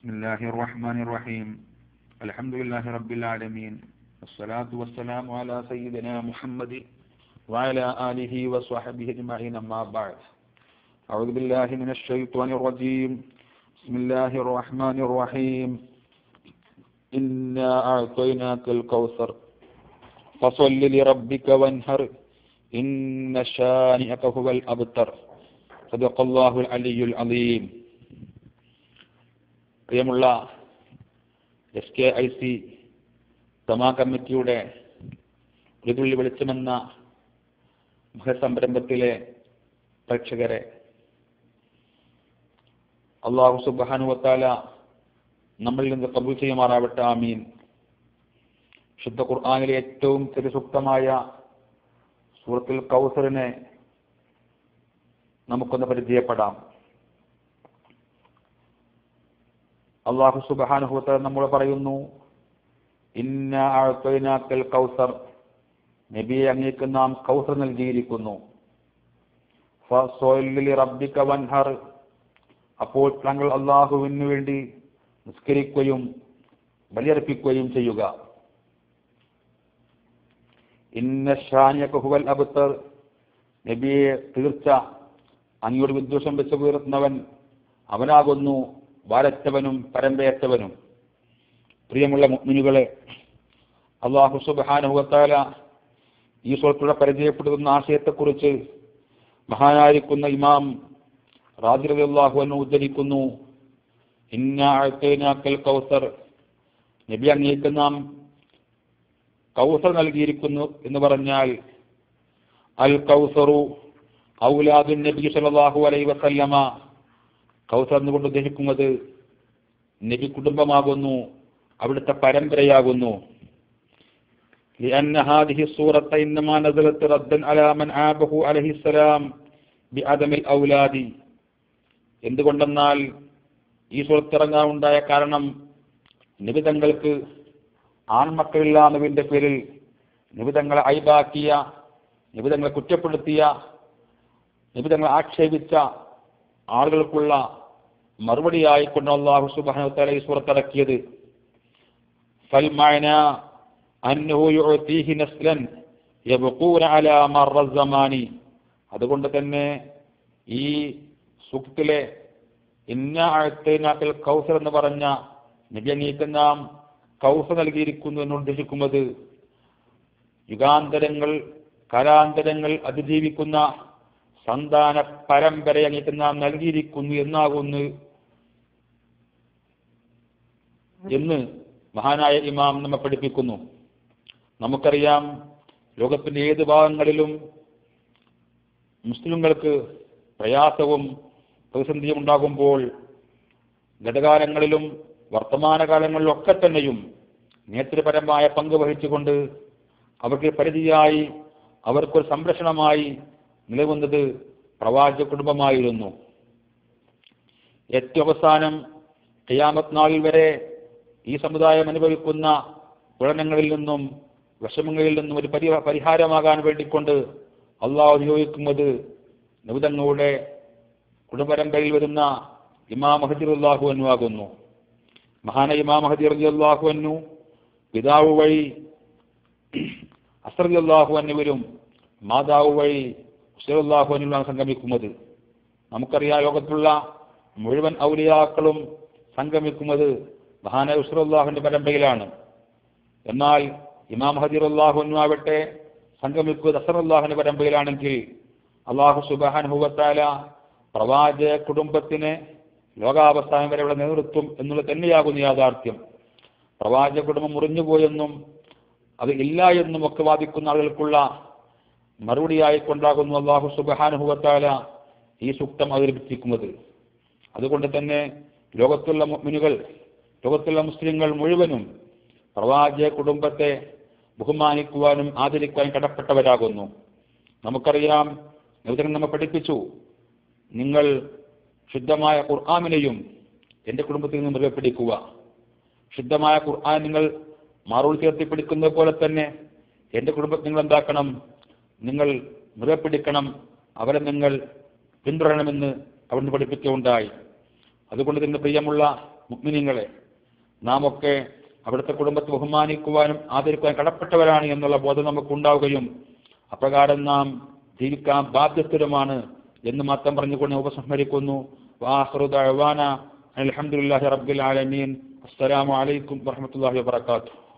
بسم الله الرحمن الرحيم. الحمد لله رب العالمين. والصلاة والسلام على سيدنا محمد وعلى آله وصحبه أجمعين أما بعد. أعوذ بالله من الشيطان الرجيم. بسم الله الرحمن الرحيم. إنا أعطيناك الكوثر. فصل لربك وانهر. إن شانئك هو الأبتر. صدق الله العلي العظيم. പ്രിയമുള്ള S K I C സമാ കമ്മിറ്റിയുടെ ഒരുതുള്ളി വെളിച്ചമെന്ന മഹസംരംഭത്തിലെ പ്രേക്ഷകരെ അള്ളാഹു സുബാനുവത്താല നമ്മളിൽ നിന്ന് കബൂൽ ചെയ്യുമാറാവട്ടെ ആമീൻ. ശുദ്ധ ഖുർആാനിലെ ഏറ്റവും തിരുസുക്തമായ സൂറത്തുൽ കൗസറിനെ നമുക്കൊന്ന് പരിചയപ്പെടാം. അള്ളാഹു സുബാനുഹൂത്ത നമ്മൾ പറയുന്നു ഇന്ന ആഴ്ത്തൈനാക്കൽ കൗസർ. നബിയെ അങ്ങേക്ക് നാം കൗസർ നൽകിയിരിക്കുന്നു. റബ്ബിക വൻഹർ. അപ്പോൾ താങ്കൾ അള്ളാഹുവിന് വേണ്ടി നിസ്കരിക്കുകയും ബലിയർപ്പിക്കുകയും ചെയ്യുക. ഇന്ന ഷാനിയഹുവൽ അബുത്തർ നബിയെ തീർച്ച അങ്ങയോട് വിദ്വേഷം വെച്ച് പുലർത്തുന്നവൻ അവനാകുന്നു. വാരറ്റവനും പരമ്പയറ്റവനും. പ്രിയമുള്ള മുഅ്മിനുകളെ അള്ളാഹു സുബാനുഹത്താല ഈ സ്വലത്തൂടെ പരിചയപ്പെടുത്തുന്ന ആശയത്തെക്കുറിച്ച് മഹാനായിരിക്കുന്ന ഇമാം റാജിറലി അള്ളാഹു എന്ന് ഉദ്ധരിക്കുന്നു. ഇന്നാക്കൽ കൗസർ. നബി അങ്ങേക്ക് നാം കൗസർ നൽകിയിരിക്കുന്നു എന്ന് പറഞ്ഞാൽ അൽ കൗസറു ഔലാദുൻ നബി സല്ലല്ലാഹു അലൈഹി വസല്ലമ. കൗസർ എന്നുകൊണ്ട് ഉദ്ദേശിക്കുന്നത് നബി കുടുംബമാകുന്നു അവിടുത്തെ പരമ്പരയാകുന്നു لأن هذه السورة إنما نزلت ردا على من عابه عليه السلام بعدم الأولاد എന്തുകൊണ്ടെന്നാൽ ഈ സുഹൃത്തിറങ്ങാനുണ്ടായ കാരണം നിബിതങ്ങൾക്ക് ആൺമക്കളില്ലാന്നതിന്റെ പേരിൽ നിബിതങ്ങളെ അയബാക്കിയ നിബിതങ്ങളെ കുറ്റപ്പെടുത്തിയ നിബിതങ്ങളെ ആക്ഷേപിച്ച ആളുകൾക്കുള്ള മറുപടിയായിക്കൊണ്ട് അള്ളാഹു സുബാന ഈ സുഹൃത്തിറക്കിയത് ഫൽമാന അതുകൊണ്ട് തന്നെ ഈ സുക്തിലെ ഇന്ന അഴത്തേനാക്കൽ കൗസർ എന്ന് പറഞ്ഞ നബിയങ്ങീക്ക് നാം കൗസർ നൽകിയിരിക്കുന്നു എന്ന് ഉദ്ദേശിക്കുന്നത് യുഗാന്തരങ്ങൾ കലാന്തരങ്ങൾ അതിജീവിക്കുന്ന സന്താന പരമ്പര അങ്ങേക്ക് നാം നൽകിയിരിക്കുന്നു എന്നാകുന്നു. എന്ന് മഹാനായ ഇമാം നമ്മെ പഠിപ്പിക്കുന്നു. നമുക്കറിയാം ലോകത്തിന്റെ ഏത് ഭാഗങ്ങളിലും മുസ്ലിങ്ങൾക്ക് പ്രയാസവും പ്രതിസന്ധിയും ഉണ്ടാകുമ്പോൾ ഗതകാലങ്ങളിലും വർത്തമാനകാലങ്ങളിലും ഒക്കെ തന്നെയും നേതൃപരമായ പങ്ക് വഹിച്ചുകൊണ്ട് അവർക്ക് പരിധിയായി അവർക്കൊരു സംരക്ഷണമായി നിലവുന്നത് പ്രവാചക കുടുംബമായിരുന്നു. ഏറ്റവും അവസാനം കയ്യാമത്നാളിൽ വരെ ഈ സമുദായം അനുഭവിക്കുന്ന ഗുണനങ്ങളിൽ നിന്നും വിഷമങ്ങളിൽ നിന്നും ഒരു പരി പരിഹാരമാകാൻ വേണ്ടിക്കൊണ്ട് അള്ളാഹ് ഉപയോഗിക്കുന്നത് നിബിതങ്ങളുടെ കുടുംബരംഗയിൽ വരുന്ന ഇമാം മഹദിറുല്ലാഹു അനുവാകുന്നു മഹാന ഇമാം മഹദി അള്ളാഹു അന്നു പിതാവ് വഴി അസർ അള്ളാഹു എന്നിവരും മാതാവ് വഴി ഹുസൈറുല്ലാഹു എന്നിവരാണ് സംഗമിക്കുന്നത്. നമുക്കറിയാം ലോകത്തുള്ള മുഴുവൻ ഔലിയാക്കളും സംഗമിക്കുന്നത് മഹാന ഉസ്റുല്ലാഹുവിന്റെ പരമ്പരയിലാണ്. എന്നാൽ ഇമാം ഹദീർ അള്ളാഹു ആവട്ടെ സംഗമിക്കുന്നത് അസറുല്ലാഹുവിന്റെ പരമ്പരയിലാണെങ്കിൽ അള്ളാഹു സുബാനുഭവത്താല പ്രവാചക കുടുംബത്തിന് വരെ വരെയുള്ള നേതൃത്വം എന്നുള്ളത് തന്നെയാകുന്ന യാഥാർത്ഥ്യം. പ്രവാചക കുടുംബം മുറിഞ്ഞുപോയെന്നും അത് ഇല്ല എന്നും ഒക്കെ വാദിക്കുന്ന ആളുകൾക്കുള്ള മറുപടിയായി കൊണ്ടാകുന്നു അള്ളാഹു സുബഹാനുഭവത്താല ഈ സൂക്തം അവതരിപ്പിച്ചിരിക്കുന്നത്. അതുകൊണ്ട് തന്നെ ലോകത്തുള്ള മുഅ്മിനുകൾ ലോകത്തുള്ള മുസ്ലിങ്ങൾ മുഴുവനും പ്രവാചക കുടുംബത്തെ ബഹുമാനിക്കുവാനും ആദരിക്കുവാനും കടപ്പെട്ടവരാകുന്നു. നമുക്കറിയാം നൂതനം നമ്മെ പഠിപ്പിച്ചു. നിങ്ങൾ ശുദ്ധമായ ഖുർആാമിനെയും എന്റെ കുടുംബത്തിൽ നിന്ന് മുറുകെ പിടിക്കുക. ശുദ്ധമായ ഖുർആൻ നിങ്ങൾ മാറൂൾ ചേർത്തി പിടിക്കുന്നത് പോലെ തന്നെ എന്റെ കുടുംബത്തിൽ നിങ്ങൾ എന്താക്കണം? നിങ്ങൾ മുറുകെ പിടിക്കണം. അവരെ നിങ്ങൾ പിന്തുടരണമെന്ന് അവിടുന്ന് പഠിപ്പിക്കുകയുണ്ടായി. അതുകൊണ്ട് തന്നെ പ്രിയമുള്ള മുഗ്മിനിങ്ങളെ നാം ഒക്കെ അവിടുത്തെ കുടുംബത്തെ ബഹുമാനിക്കുവാനും ആദരിക്കുവാനും കടപ്പെട്ടവരാണ് എന്നുള്ള ബോധം നമുക്കുണ്ടാവുകയും അപ്രകാരം നാം ജീവിക്കാൻ ബാധ്യസ്ഥരുമാണ് എന്ന് മാത്രം പറഞ്ഞുകൊണ്ട് ഉപസംഹരിക്കുന്നു. വാഹൃദാന അലഹമുല്ലാഹി റബ്ബിൽ ആലമീൻ. അസ്സലാമു അലൈക്കും വറഹമത്തല്ലാഹി വബർക്കാത്തു